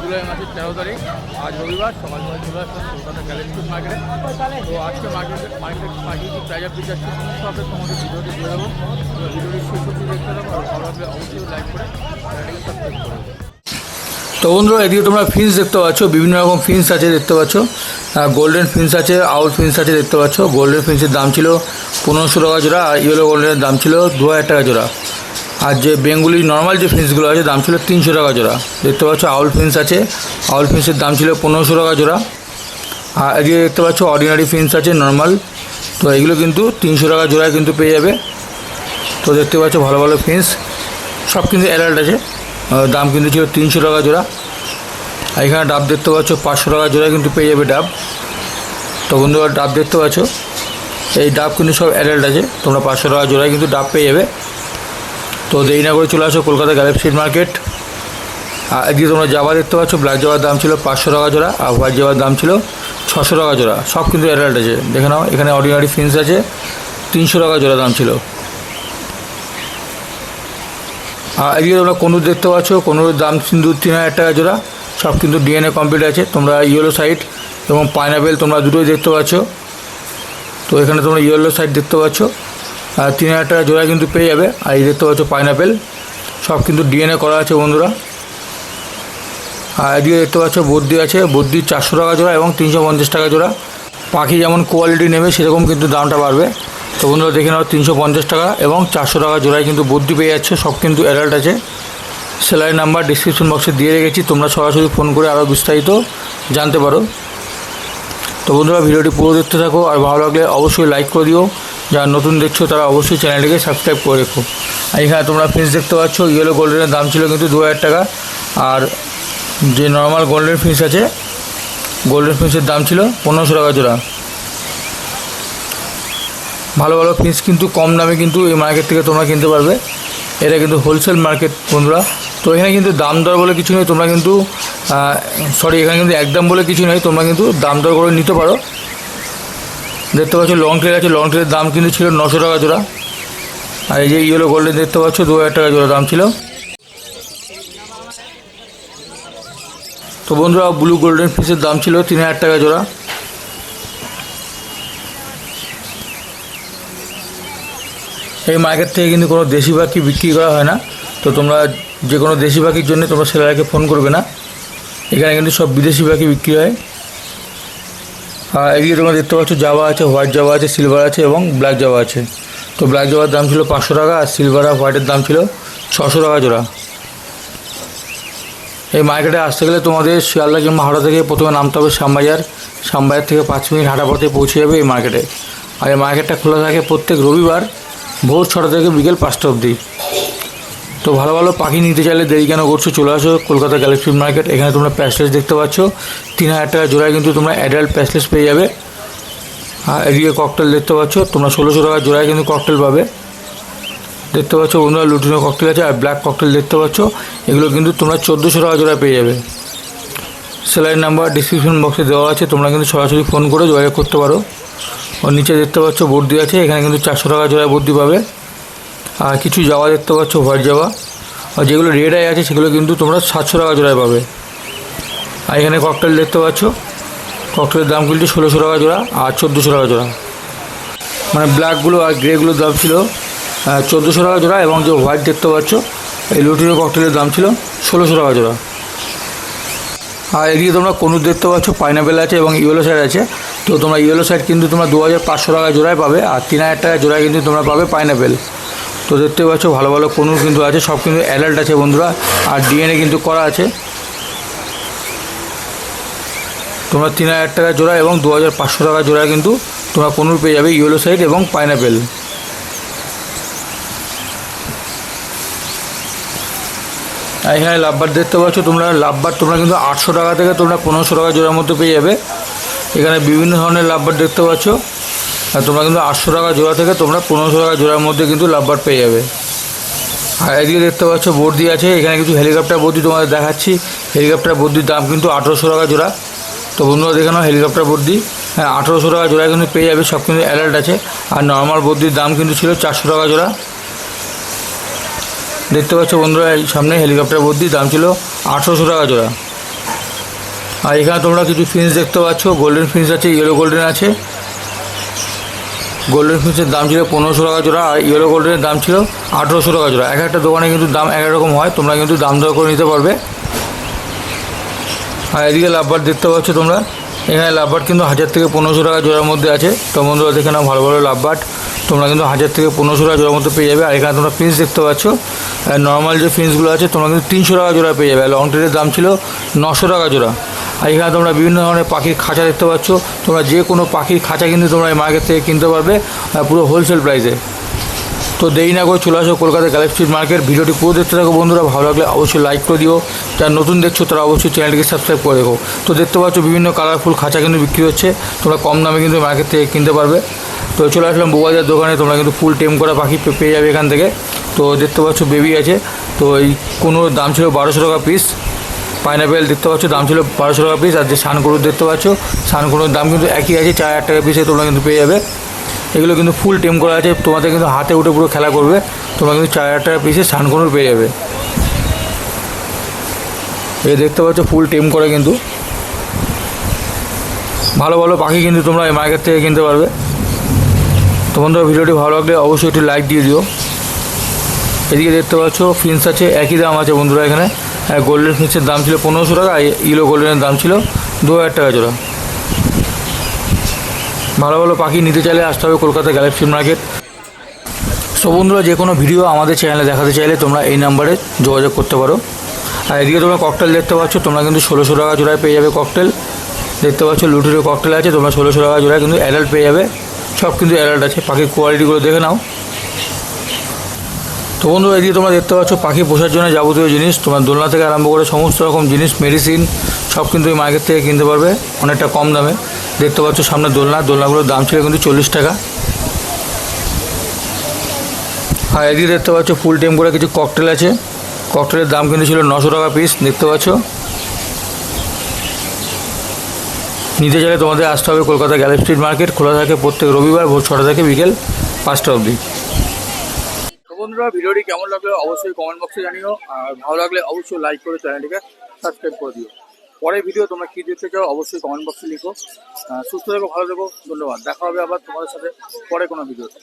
জুলাই মাসের তেরো তারিখ, আজ রবিবার, সকাল সকাল চলে আসলাম কলকাতা গ্যালেক্সি মার্কেটে। তো আজকে মার্কেটে মার্কেট মার্কেট প্রাইজ যাচ্ছে সমস্ত আপডেট তোমাদের ভিডিওতে দিয়ে দেবো ভিডিওটি শেষ অব্দি দেখতে থাকো, আর ভালো অবশ্যই লাইক করে তো বন্ধুরা, এদিকে তোমরা ফিন্স দেখতে পাচ্ছ, বিভিন্ন রকম ফিন্স আছে দেখতে পাচ্ছ। গোল্ডেন ফিন্স আছে আউল ফিন্স আছে দেখতে পাচ্ছ। গোল্ডেন ফিন্সের দাম ছিল পনেরোশো টাকা জোড়া, আর ইয়েলো গোল্ডেনের দাম ছিল দু হাজার টাকা জোড়া। আর যে বেঙ্গুলি নর্মাল যে ফিন্সগুলো আছে, দাম ছিল তিনশো টাকা জোড়া। দেখতে পাচ্ছ আউল ফিন্স আছে। আউল ফিন্সের দাম ছিল পনেরোশো টাকা জোড়া। আর এদিকে দেখতে পাচ্ছ অর্ডিনারি ফিন্স আছে নর্মাল তো এগুলো কিন্তু তিনশো টাকা জোড়ায় কিন্তু পেয়ে যাবে। তো দেখতে পাচ্ছ ভালো ভালো ফিন্স সব কিন্তু অ্যাডাল্ট আছে। দাম কিন্তু ছিল তিনশো টাকা জোড়া। আর এখানে ডাব দেখতে পাচ্ছ, পাঁচশো টাকা জোড়া কিন্তু পেয়ে যাবে ডাব। তো বন্ধুরা, ডাব দেখতে পাচ্ছ। এই ডাব কিন্তু সব অ্যাডাল্ট আছে। তোমরা পাঁচশো টাকা জোড়ায় কিন্তু ডাব পেয়ে যাবে। তো দেরি না করে চলে আসো কলকাতা গ্যালেপ স্ট্রিট মার্কেট আর এদিকে তোমরা জাবা দেখতে পাচ্ছ ব্ল্যাক জাবার দাম ছিল পাঁচশো টাকা জোড়া আর হোয়াইট জাবার দাম ছিল ছশো টাকা জোড়া। সব কিন্তু অ্যাডাল্ট আছে, দেখে নাও, এখানে অর্ডিনারি ফিন্স আছে, তিনশো টাকা জোড়া দাম ছিল। আর এদিকে তোমরা কনুর দেখতে পাচ্ছ কনুর দাম কিন্তু তিন হাজার টাকা জোড়া, সব কিন্তু ডিএনএ কমপ্লিট আছে, তোমরা ইয়েলো সাইড এবং পাইনাপেল তোমরা দুটোই দেখতে পাচ্ছ। তো এখানে তোমরা ইয়েলো সাইড দেখতে পাচ্ছ। তিন হাজার টাকা জোড়া কিন্তু পেয়ে যাবে। আর এই দেখতে পাচ্ছ পাইনাপেল সব কিন্তু ডিএনএ করা আছে বন্ধুরা। আর এদিকে দেখতে পাচ্ছ বদ্যি আছে। বদ্যি চারশো টাকা জোড়া এবং তিনশো পঞ্চাশ টাকা জোড়া। পাখি যেমন কোয়ালিটি নেবে, সেরকম কিন্তু দামটা বাড়বে। তো বন্ধুরা, দেখে নাও, তিনশো পঞ্চাশ টাকা এবং চারশো টাকা জোড়ায় কিন্তু বুদ্ধি পেয়ে যাচ্ছে। সব কিন্তু অ্যাডাল্ট আছে। সেলারি নাম্বার ডিসক্রিপশন বক্সে দিয়ে রেখেছি। তোমরা সরাসরি ফোন করে আরও বিস্তারিত জানতে পারো। তো বন্ধুরা, ভিডিওটি পুরো দেখতে থাকো। আর ভালো লাগলে অবশ্যই লাইক করে দিও। যারা নতুন দেখছ তারা অবশ্যই চ্যানেলটিকে সাবস্ক্রাইব করে রেখো। আর এখানে তোমরা ফিন্স দেখতে পাচ্ছ ইয়েলো গোল্ডেনের দাম ছিল কিন্তু দু হাজার টাকা। আর যে নর্মাল গোল্ডেন ফিন্স আছে গোল্ডেন ফিন্সের দাম ছিল পনেরোশো টাকা জোড়া। ভালো ভালো ফিস কিন্তু কম দামে কিন্তু এই মার্কেট থেকে তোমরা কিনতে পারবে। এটা কিন্তু হোলসেল মার্কেট বন্ধুরা। তো এখানে কিন্তু দাম দর বলে কিছু নেই, তোমরা কিন্তু সরি এখানে কিন্তু একদম বলে কিছু নেই, তোমরা কিন্তু দাম দর করে নিতে পারো। দেখতে পাচ্ছ লং ট্রের আছে লং ট্রের দাম কিন্তু ছিল নশো টাকা জোড়া। আর এই যে ইয়েলো গোল্ডেন দেখতে পাচ্ছ, দু হাজার টাকা জোড়া দাম ছিল। তো বন্ধুরা ব্লু গোল্ডেন ফিসের দাম ছিল তিন হাজার টাকা জোড়া। এই মার্কেট থেকে কিন্তু কোনো দেশি পাখি বিক্রি করা হয় না। তো তোমরা যে কোনো দেশি পাখির জন্য তোমরা সেলারকে ফোন করবে না। এখানে কিন্তু সব বিদেশি পাখি বিক্রি হয়। আর এদিকে তোমরা দেখতে পাচ্ছ জাবা আছে হোয়াইট জাবা আছে সিলভার আছে এবং ব্ল্যাক জাবা আছে। তো ব্ল্যাক জাবার দাম ছিল পাঁচশো টাকা আর সিলভার আর হোয়াইটের দাম ছিল ছশো টাকা জোড়া। এই মার্কেটে আসতে গেলে তোমাদের শিয়ালদা কিংবা হাওড়া থেকে প্রথমে নামতে হবে শ্যামবাজার। শ্যামবাজার থেকে পাঁচ মিনিট হাঁটা পথে পৌঁছে যাবে এই মার্কেটে আর এই মার্কেটটা খোলা থাকে প্রত্যেক রবিবার ভোর ছটা থেকে বিকেল পাঁচটা অবধি। তো ভালো ভালো পাখি নিতে চাইলে দেরি কেন করছ? চলে আসো কলকাতা গ্যালাক্সি মার্কেট এখানে তোমরা প্যাসলেস দেখতে পাচ্ছ। তিন হাজার টাকা জোড়ায় কিন্তু তোমরা অ্যাডাল্ট প্যাসলেস পেয়ে যাবে। আর এদিকে ককটেল দেখতে পাচ্ছ, তোমরা ষোলোশো টাকা জোড়ায় কিন্তু ককটেল পাবে। দেখতে পাচ্ছ বন্ধুরা লুটিনো ককটেল আছে, আর ব্ল্যাক ককটেল দেখতে পাচ্ছ, এগুলো কিন্তু তোমরা চোদ্দোশো টাকা জোড়ায় পেয়ে যাবে। সেলাইন নাম্বার ডিসক্রিপশন বক্সে দেওয়া আছে, তোমরা কিন্তু সরাসরি ফোন করে যোগাযোগ করতে পারো। ওর নিচে দেখতে পাচ্ছ বর্দি আছে, এখানে কিন্তু চারশো টাকা জোড়ায় বর্দি পাবে। আর কিছু জামা দেখতে পাচ্ছ হোয়াইট জামা আর যেগুলো রেড আই আছে, সেগুলো কিন্তু তোমরা সাতশো টাকা জোড়ায় পাবে। আর এখানে ককটেল দেখতে পাচ্ছ। ককটেলের দাম কিন্তু ষোলোশো টাকা জোড়া আর চোদ্দোশো টাকা জোড়া। মানে ব্ল্যাকগুলো আর গ্রেগুলোর দাম ছিল চোদ্দোশো টাকা জোড়া এবং যে হোয়াইট দেখতে পাচ্ছ, এই লুটিনো ককটেলের দাম ছিল ষোলোশো টাকা জোড়া। আর এদিকে তোমরা কনুর দেখতে পাচ্ছ পাইনাপেল আছে এবং ইয়েলো সাইড আছে। তো তোমরা ইয়েলো সাইড কিন্তু তোমরা দু হাজার পাঁচশো টাকা জোড়ায় পাবে আর তিন হাজার টাকা জোড়ায় কিন্তু তোমরা পাবে পাইনাপেল তো দেখতে পাচ্ছ, ভালো ভালো কনুর কিন্তু আছে, সব কিন্তু অ্যাডাল্ট আছে বন্ধুরা, আর ডিএনএ কিন্তু করা আছে। তোমরা তিন হাজার টাকা জোড়া এবং দু হাজার পাঁচশো টাকা জোড়া কিন্তু তোমরা কনুর পেয়ে যাবে ইয়েলো সাইড এবং পাইনাপেল এখানে লাভবার দেখতে পাচ্ছ, তোমরা লাভবার তোমরা কিন্তু আটশো টাকা থেকে তোমরা পনেরোশো টাকা জোড়ার মধ্যে পেয়ে যাবে। এখানে বিভিন্ন ধরনের লাভবার দেখতে পাচ্ছ। আর তোমরা কিন্তু আটশো টাকা জোড়া থেকে তোমরা পনেরোশো টাকা জোড়ার মধ্যে কিন্তু লাভবার পেয়ে যাবে। আর এদিকে দেখতে পাচ্ছ বর্দি আছে, এখানে কিছু হেলিকপ্টার বর্দি তোমাদের দেখাচ্ছি। হেলিকপ্টার বর্দির দাম কিন্তু আঠেরোশো টাকা জোড়া। তো বন্ধুরা দেখে নাও হেলিকপ্টার বর্দি। হ্যাঁ আঠেরোশো টাকা জোড়া কিন্তু পেয়ে যাবে, সব কিন্তু অ্যালার্ট আছে। আর নর্মাল বর্দির দাম কিন্তু ছিল চারশো টাকা জোড়া। দেখতে পাচ্ছ বন্ধুরা, এই সামনে হেলিকপ্টার ভর্তি দাম ছিল আঠেরোশো টাকা জোড়া। আর এখানে তোমরা কিছু ফিন্স দেখতে পাচ্ছ গোল্ডেন ফিন্স আছে ইয়েলো গোল্ডেন আছে। গোল্ডেন ফিন্সের দাম ছিল পনেরোশো টাকা জোড়া আর ইয়েলো গোল্ডেনের দাম ছিল আঠেরোশো টাকা জোড়া। এক একটা দোকানে কিন্তু দাম এক রকম হয়, তোমরা কিন্তু দাম দর করে নিতে পারবে। আর এদিকে লাভবার দেখতে পাচ্ছ তোমরা, এখানে লাভবার কিন্তু হাজার থেকে পনেরোশো টাকা জোড়ার মধ্যে আছে। তো বন্ধুরা, দেখে নাও ভালো ভালো লাভবার। তোমরা কিন্তু হাজার থেকে পনেরোশো টাকা জোড়ার মধ্যে পেয়ে যাবে। আর এখানে তোমরা ফিন্স দেখতে পাচ্ছ নর্মাল যে ফিন্সগুলো আছে, তোমরা কিন্তু তিনশো টাকা জোড়া পেয়ে যাবে। লং ট্রেনের দাম ছিল নশো টাকা জোড়া। আর এখানে তোমরা বিভিন্ন ধরনের পাখির খাঁচা দেখতে পাচ্ছ। তোমরা যে কোনো পাখির খাঁচা কিন্তু তোমরা এই মার্কেট থেকে কিনতে পারবে পুরো হোলসেল প্রাইসে তো দেরি না করে চলে আসো কলকাতা স্ট্রিট মার্কেট ভিডিওটি পুরো দেখতে থাকো বন্ধুরা, ভালো লাগলে অবশ্যই লাইক করে দিও। যারা নতুন দেখছ, তারা অবশ্যই চ্যানেলটিকে সাবস্ক্রাইব করে দেখো তো দেখতে পাচ্ছ বিভিন্ন কালারফুল খাঁচা কিন্তু বিক্রি হচ্ছে। তোমরা কম দামে কিন্তু মার্কেট থেকে কিনতে পারবে। তো চলে আসলাম বোবাজার দোকানে, তোমরা কিন্তু ফুল টেম করা পাখি পেয়ে যাবে এখান থেকে। তো দেখতে পাচ্ছ বেবি আছে। তো এই কোনো দাম ছিল বারোশো টাকা পিস পাইনাপেল দেখতে পাচ্ছ, দাম ছিল বারোশো টাকা পিস আর যে সানকুড়ুর দেখতে পাচ্ছ সানকুড়ুর দাম কিন্তু একই আছে, চার হাজার টাকা পিসে তোমরা কিন্তু পেয়ে যাবে। এগুলো কিন্তু ফুল টেম করা আছে, তোমাদের কিন্তু হাতে উঠে পুরো খেলা করবে তোমরা কিন্তু চার হাজার টাকা পিসে সানকুনুর পেয়ে যাবে। এই দেখতে পাচ্ছ ফুল টেম করে কিন্তু। ভালো ভালো পাখি কিন্তু তোমরা এই মার্কেট থেকে কিনতে পারবে। তো বন্ধুরা, ভিডিওটি ভালো লাগলে অবশ্যই একটু লাইক দিয়ে দিও। এদিকে দেখতে পাচ্ছ ফিন্স আছে, একই দাম আছে বন্ধুরা এখানে। গোল্ডেন ফিন্সের দাম ছিল পনেরোশো টাকা ইলো গোল্ডেনের দাম ছিল দু হাজার টাকা জোড়া। ভালো ভালো পাখি নিতে চাইলে আসতে হবে কলকাতা গ্যালাক্সি মার্কেট সো বন্ধুরা, যে কোনো ভিডিও আমাদের চ্যানেলে দেখাতে চাইলে তোমরা এই নাম্বারে যোগাযোগ করতে পারো। আর এদিকে তোমরা ককটেল দেখতে পাচ্ছ, তোমরা কিন্তু ষোলোশো টাকা জোড়ায় পেয়ে যাবে ককটেল দেখতে পাচ্ছ লুটিরও ককটেল আছে, তোমরা ষোলোশো টাকা জোড়ায় কিন্তু অ্যাডাল্ট পেয়ে যাবে। সব কিন্তু অ্যাডাল্ট আছে পাখির কোয়ালিটিগুলো দেখে নাও। তো বন্ধু, এদিকে তোমরা দেখতে পাচ্ছ পাখি পোষার জন্য যাবতীয় জিনিস। তোমার দোলনা থেকে আরম্ভ করে সমস্ত রকম জিনিস মেডিসিন সব কিন্তু এই মার্কেট থেকে কিনতে পারবে, অনেকটা কম দামে। দেখতে পাচ্ছ সামনে দোলনা, দোলনাগুলোর দাম ছিল কিন্তু চল্লিশ টাকা। আর এদিকে দেখতে পাচ্ছ ফুল টেম করে কিছু ককটেল আছে। ককটেলের দাম কিন্তু ছিল নশো টাকা পিস দেখতে পাচ্ছ। নিতে চাইলে তোমাদের আসতে হবে কলকাতা গ্যালারি স্ট্রিট মার্কেট খোলা থাকে প্রত্যেক রবিবার ভোর ছটা থেকে বিকেল পাঁচটা অবধি। বন্ধুরা, ভিডিওটি কেমন লাগল অবশ্যই কমেন্ট বক্সে জানিও। আর ভালো লাগলে অবশ্যই লাইক করে চ্যানেলটিকে সাবস্ক্রাইব করে দিও। পরে ভিডিও তোমরা কী দেখতে চাও অবশ্যই কমেন্ট বক্সে লিখো। সুস্থ থেকো, ভালো থেকো, ধন্যবাদ। দেখা হবে আবার তোমাদের সাথে পরে কোনো ভিডিওতে